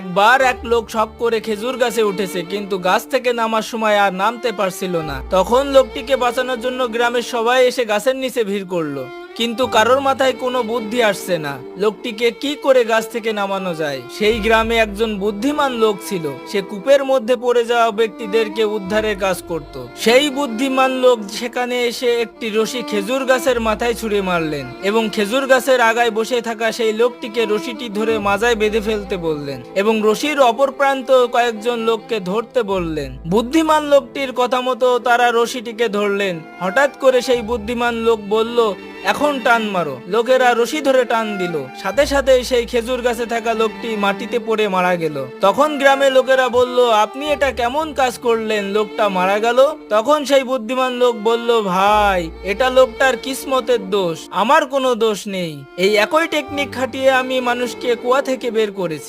একবার এক লোক শখ করে খেজুর গাছে উঠেছে, কিন্তু গাছ থেকে নামার সময় আর নামতে পারছিল না। তখন লোকটিকে বাঁচানোর জন্য গ্রামের সবাই এসে গাছের নিচে ভিড় করল। কিন্তু কারোর মাথায় কোনো বুদ্ধি আসছে না। লোকটিকে কি করে গাছ থেকে নামানো যায়? সেই গ্রামে একজন বুদ্ধিমান লোক ছিল। সে কূপের মধ্যে পড়ে যাওয়া ব্যক্তিদেরকে উদ্ধারের কাজ করত। সেই বুদ্ধিমান লোক সেখানে এসে একটি রশি খেজুর গাছের মাথায় ছুঁড়ে মারলেন এবং খেজুর গাছের আগায় বসে থাকা সেই লোকটিকে রশিটি ধরে মাজায় বেঁধে ফেলতে বললেন এবং রশির অপর প্রান্ত কয়েকজন লোককে ধরতে বললেন। বুদ্ধিমান লোকটির কথা মতো তারা রশিটিকে ধরলেন। হঠাৎ করে সেই বুদ্ধিমান লোক বলল এখন টান মারো। লোকেরা রশি ধরে টান দিল। সাথে সাথে সেই খেজুর গাছে থাকা লোকটি মাটিতে পড়ে মারা গেল। তখন গ্রামে লোকেরা বলল, আপনি এটা কেমন কাজ করলেন? লোকটা মারা গেল? তখন সেই বুদ্ধিমান লোক বলল, ভাই, এটা লোকটার কিসমতের দোষ। আমার কোনো দোষ নেই। এই একই টেকনিক খাটিয়ে আমি মানুষকে কুয়া থেকে বের করেছি।